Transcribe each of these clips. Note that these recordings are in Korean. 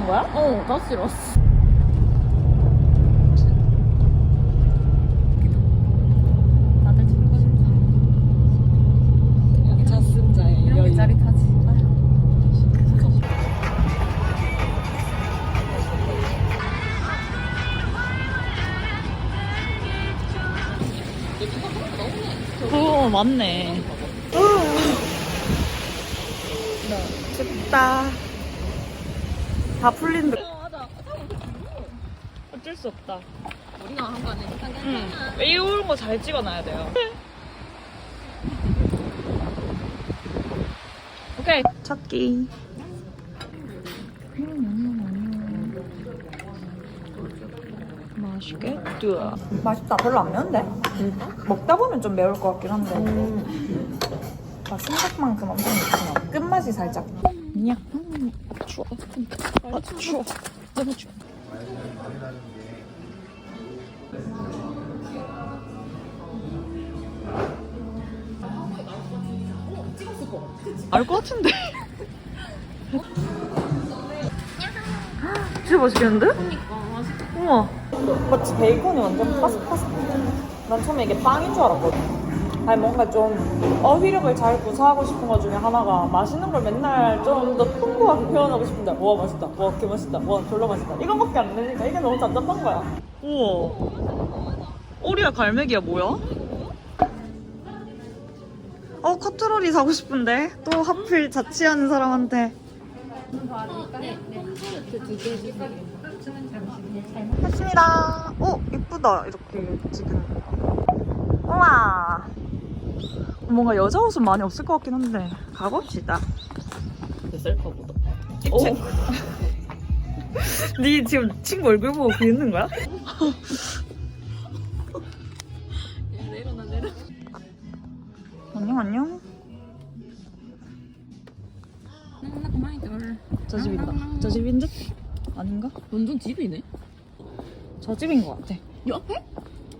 정신없이 나왔지. 5시에 일어난 거야? 어, 다시 일어났어. 다들 출근인가? 여기 자습자의 이런 게 짜릿하지. 어, 맞네. 춥다. 다 풀린 듯. 맞아. 어쩔 수 없다. 우리가 한거 아니니까 응. 이런 거 잘 찍어놔야 돼요. 오케이. 첫 끼. 맛있겠다. 맛있다. 별로 안 매운데? 먹다 보면 좀 매울 것 같긴 한데. 아, 생각만큼 엄청 않아. 끝맛이 살짝. 야, 음, 추워. 아, 추워. 너무 추워. 알 것 같은데. 진짜 맛있겠는데? 그러니까 맛있다. 우와. 마치 베이컨이 완전 파삭파삭. 난 처음에 이게 빵인 줄 알았거든. 아니 뭔가 좀 어휘력을 잘 구사하고 싶은 것 중에 하나가 맛있는 걸 맨날 좀 더 풍부하게 표현하고 싶은데 와 맛있다, 와 개 맛있다, 와 졸라 맛있다 이거밖에 안 되니까 이게 너무 답답한 거야. 우와. 오리야 갈매기야 뭐야? 어 커트롤이 사고 싶은데 또 하필 자취하는 사람한테 했습니다. 오 이쁘다 이렇게 지금. 우와. 뭔가 여자 옷은 많이 없을 것 같긴 한데 가봅시다. 셀카 보다. 입체. 네 지금 친구 얼굴 보고 비웃는 거야? 내려놔, 내려. 안녕 안녕. 저 집인가? 저 집인 듯? 아닌가? 완전 집이네. 저 집인 것 같아. 옆에?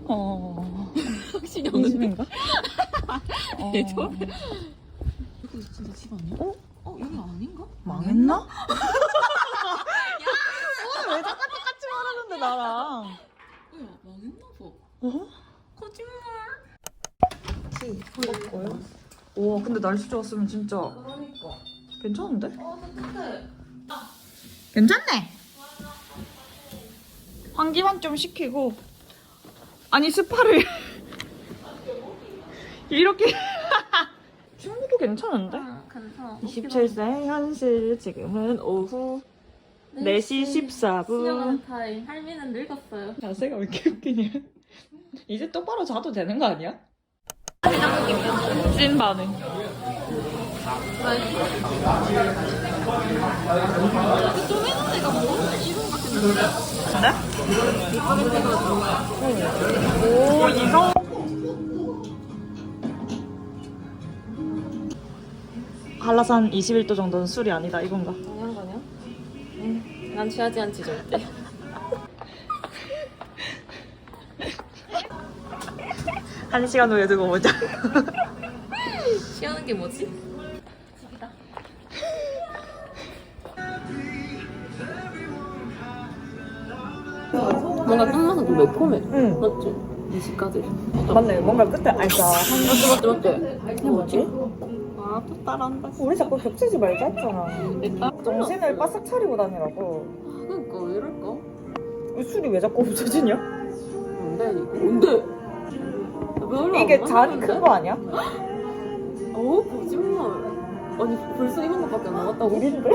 어. 확실히 이. 집인가? 어. 내 저? 여기 진짜 집 아니야? 어? 어, 여기 아닌가? 망했나? 야! 오늘 왜 똑같이 똑같이 말하는데 나랑? 뭐야, 망했나 봐. 어? 거짓말. 티 먹고요. 와 근데 날씨 좋았으면 진짜 그러니까. 괜찮은데? 어, 근데. 괜찮네. 환기만 좀 시키고 아니 스파를 이렇게 괜찮은데? 아, 괜찮아. 27세 현실 지금은 오후 네 4시 14분 수영하는 타임. 할미는 늙었어요. 자세가 왜 이렇게 웃기냐 이제 똑바로 자도 되는 거 아니야? 찐 반응 좀 해놓은 애가 뭐 이런 같은데? 오 이성 한라산 21도 정도는 술이 아니다 이건가? 당연한 거 아니야? 응. 난 취하지 않지 절대. 한 시간 후에 두고 보자 취하는 게 뭐지? 집이다. 뭔가 끝맛은 좀 매콤해. 응 맞지? 이시까지. 맞네 뭔가 끝에 알싸한 맞지 맞지 맞지. 이게 뭐지? 아, 또 따라한다. 우리 자꾸 겹치지 말자 했잖아. 일단 정신을 바싹 차리고 다니라고. 그러니까 왜 이럴까? 이 술이 왜 자꾸 없어지냐? 뭔데 이거? 뭔데? 별로 안 이게 잔이 마셨는데? 큰 거 아니야? 어 거짓말. 아니 벌써 이런 것밖에 안 나갔다고? 우린데?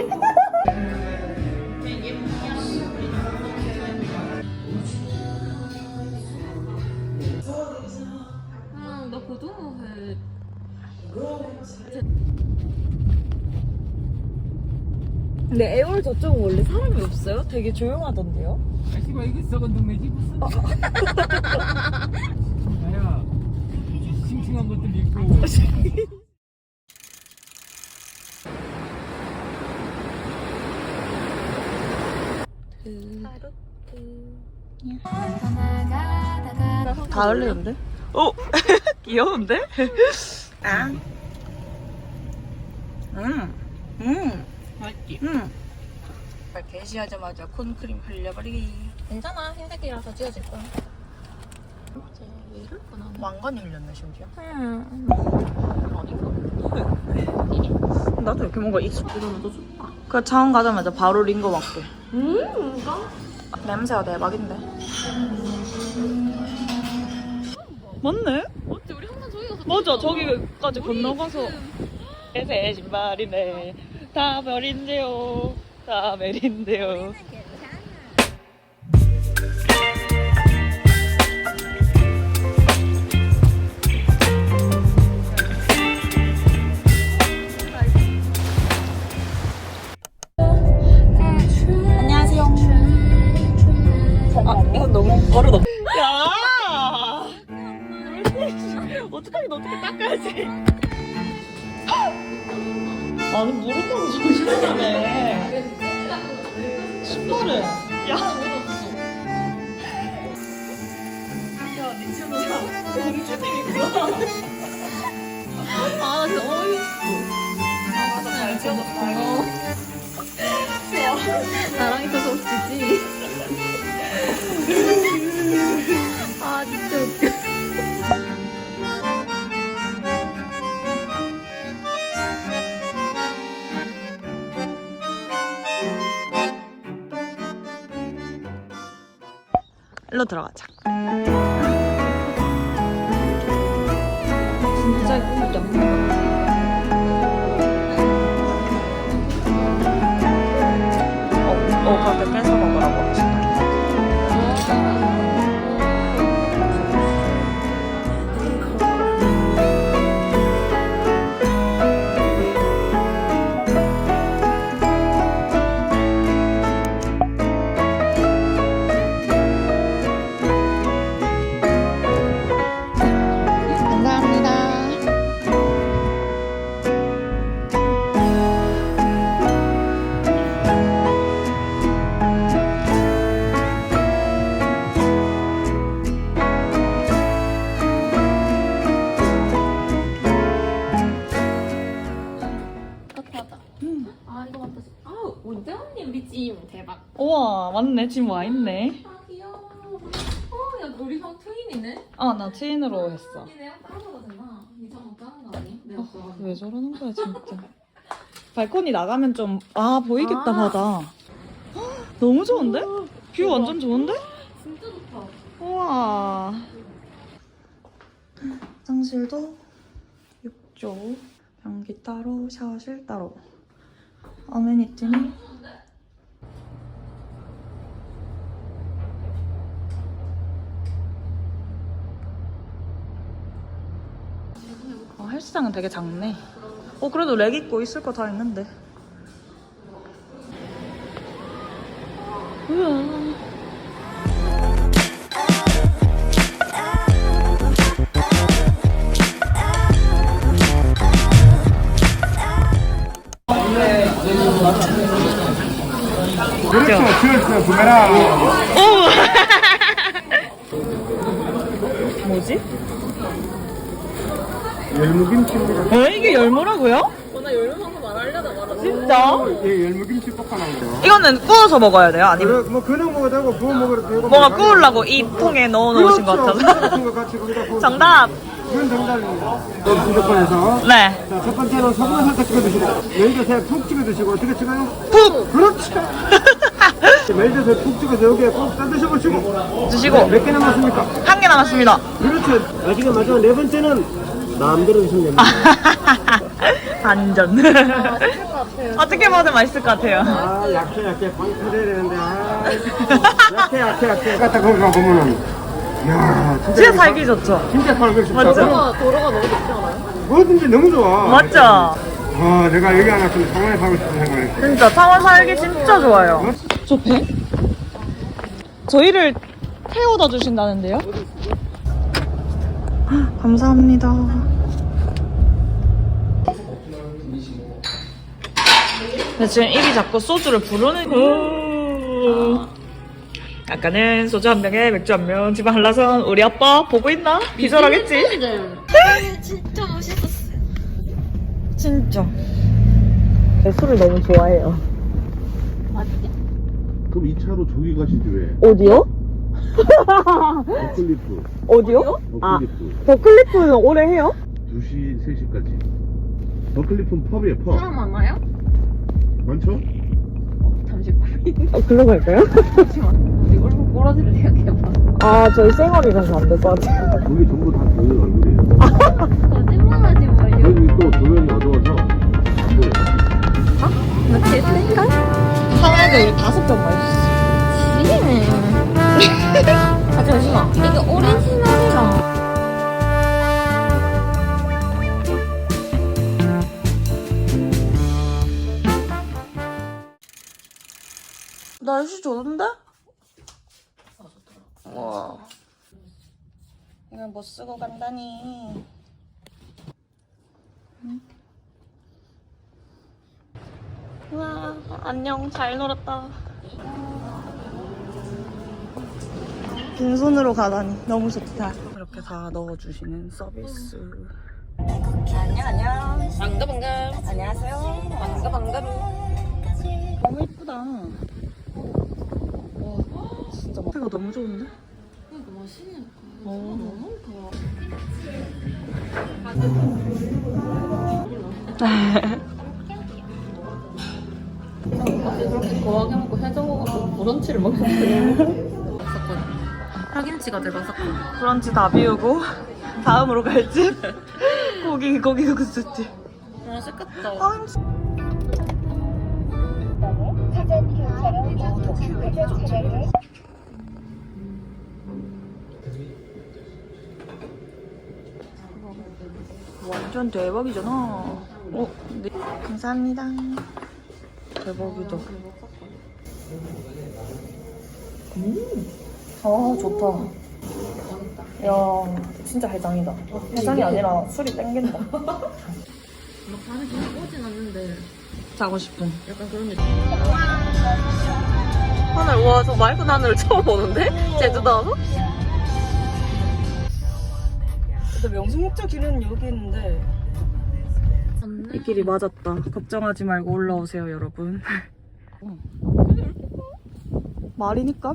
응, 나 고등어 회. 근데 애월 저쪽은 원래 사람이 없어요? 되게 조용하던데요? 씨발 이거 썩은 동네 집 무슨 야야 싱싱한 것들 있고 다 흘리는데? 오! 귀여운데? 아. 음. 음. 맛있지? 응. 게시하자마자 콘크림 흘려버리기. 괜찮아. 흰색이라서 지워질 거야. 왜 이럴까 나 왕관이 흘렸네 심지어. 음. 나도 이렇게 뭔가 익숙. 이러면 더 좋다. 그 차원 가자마자 바로 링거 맞게. 음, 이거? 냄새가 대박인데. 맞네? 어째 우리 항상 맞아 저기까지 건너가서. 새 신발이네. 다 별인데요. 다 안녕하세요 어떡하긴 어떻게 닦아야지 아니 무릎하고 조심하네 신발을 야 야, 니 진짜 공주님이구나. 아, 진짜 어이없어. 아, 맞아, 잘 지어졌다. 나랑 일로 들어가자. 맞네. 지금 와 있네. 아, 귀여워. 어, 야, 우리 형 트윈이네? 아, 나 트윈으로 했어. 이 내가? 이상한 까는 거 아니야? 내가 좋아하는 왜 저러는 거야, 진짜. 발코니 나가면 좀, 아, 보이겠다, 아. 바다. 헉, 너무 좋은데? 뷰 완전 좋은데? 진짜 좋다. 우와. 화장실도 6조. 변기 따로, 샤워실 따로. 어메니티는 헬스장은 되게 작네. 어, 그래도 렉 있고 있을 거 다 있는데. 우와. 그렇죠. 그렇죠. 구매라. 뭐지? 열무김치입니다. 어, 이게 열무라고요? 어, 나 열무하고 말하려다 말았어. 진짜? 예, 열무김치 볶아놓은 거. 이거는 구워서 먹어야 돼요? 아니면 그래, 뭐 그냥 먹어도 되고 구워 먹어도 되고. 뭔가 구우려고 이 통에 넣어 놓으신 것 같아서. 정답! 그건 정답입니다. 무조건에서. 네. 자, 첫 번째는 소금을 살짝 찍어 드시고, 멜젓에 푹 찍어 드시고, 어떻게 찍어요? 푹! 그렇지. 멜젓에 푹 찍어서 여기에 푹 따드셔 보시고. 드시고. 몇 개 남았습니까? 한 개 남았습니다. 그렇죠. 나중에 마지막 네 번째는 마음대로 드시면 됩니다. 반전. 어떻게 먹어도 맛있을 것 같아요. 아, 약해, 약해. 빵 터져야 되는데. 아, 약해, 약해, 약해. 갖다 거기 가 보면은. 이야, 진짜. 진짜 살기 좋죠? 진짜 살고 싶다. 맞죠? 도로가, 도로가 너무 좋지 않아요? 뭐든지 너무 좋아. 맞죠? 아, 내가 여기 안 왔으면 상원에 살고 싶은 생각을. 진짜 창원 살기 진짜 좋아요. 저 배? 저희를 태워다 주신다는데요? 감사합니다. 근데 지금 입이 자꾸 소주를 부르는 거. 아까는 소주 한 병에 맥주 한 병, 집안 한라선 우리 아빠 보고 있나? 기절하겠지? 진짜 멋있었어. 진짜. 술을 너무 좋아해요. 그럼 2차로 저기 가시지 왜? 어디요? 버클리프. 어디요? 아, 버클리프. 더클리프는 오래 해요? 2시, 3시까지. 버클리프는 펍이에요, 펍. 사람 많아요? 많죠? 잠시 고민. 어, 글로 갈까요? 잠시만. 우리 얼굴 꼬라지를 생각해봐. 아, 저희 쌩얼이라서 안 될 것 같아요. 거기 전부 다 도현 얼굴이에요. 거짓말하지 마요. 여기 또 도현이 어두워서 안 보여요. 나 됐을까? 하나에 우리 다섯 병 마셨 이게 오리지널이랑. 날씨 좋은데? 와. 이거 뭐 쓰고 간다니. 와, 안녕. 잘 놀았다. 빈손으로 가다니 너무 좋다. 이렇게 다 넣어주시는 서비스. 안녕 안녕. 반가 반가. 안녕하세요. 반가 반가. 너무 예쁘다. 와, 진짜 맛가 너무 좋은데? 이거 맛있는 거. 어. 너무 좋아. 어제 그렇게 거하게 먹고 해장국하고 브런치를 먹었거든. 파김치가 들어갔었거든. 브런치 다 비우고 다음으로 갈 집. 고기 고기 국수집. 맛있겠다. 아, 완전 대박이잖아. 어, 네. 감사합니다. 대박이다. 음, 아 좋다. 야, 진짜 해장이다. 해장이 아니라 술이 땡긴다. 막 밤에 좀 오진 않는데 자고 싶은. 약간 그런 느낌. 하늘, 와, 저 맑은 하늘을 처음 보는데? 제주도 와서? 근데 명승목자 길은 여기 있는데. 이 길이 맞았다. 걱정하지 말고 올라오세요, 여러분. 말이니까?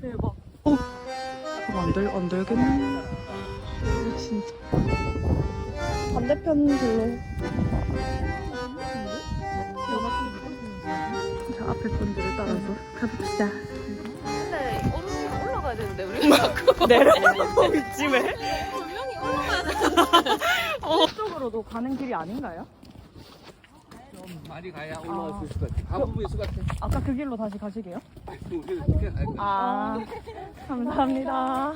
대박. 어. 그럼 안 될, 안 되겠네. 이거 진짜. 반대편 길로. 저 앞에 분들을 따라서 가봅시다. 근데 오른쪽 올라가야 되는데 우리 내려가고 이쯤에? 분명히 올라가야 돼. 쪽으로도 가는 길이 아닌가요? 많이 가야 올라갈 수 있을 것 같아. 가보면 있을 것 같아. 아까 그 길로 다시 가시게요? 아, 감사합니다.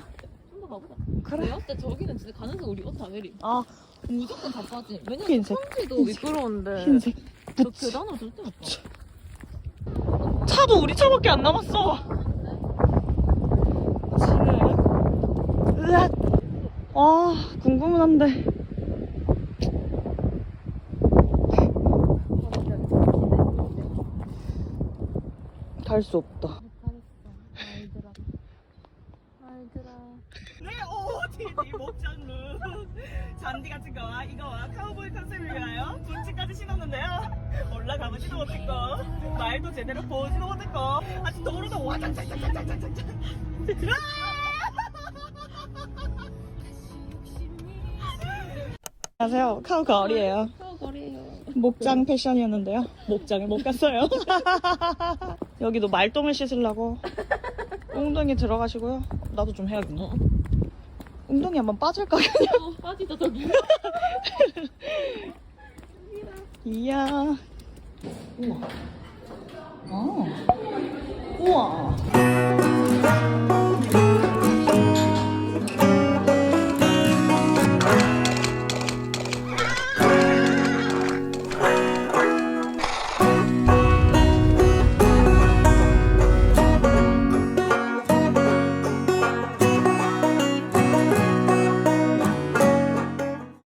좀더 가보자. 그래. 내가 볼때 저기는 진짜 가능성 우리 옷 다 내리. 아, 무조건 다 빠지. 왜냐면 흰색. 평지도 미끄러운데. 흰색. 저 계단으로 절대 못 가. 차도 우리 차밖에 안 남았어. 지네. 으악. 아, 궁금한데. 갈 수 없다. 알더라. 알더라. 네, 오, 디 목장룩. 잔디 같은 거와 이거와 카우보이 컨셉이에요. 분치까지 신었는데요. 올라가보지도 못했고, 말도 제대로 보지도 못했고, 아직 도로도 와장장장장장장장. 안녕하세요. 카우 가을이에요. 목장 패션이었는데요. 목장을 못 갔어요. 여기도 말똥을 씻으려고 웅덩이 들어가시고요. 나도 좀 해야겠네. 웅덩이 한번 빠질까 그냥. 어, 빠지다 저기. 이야. 우와. 아. 우와.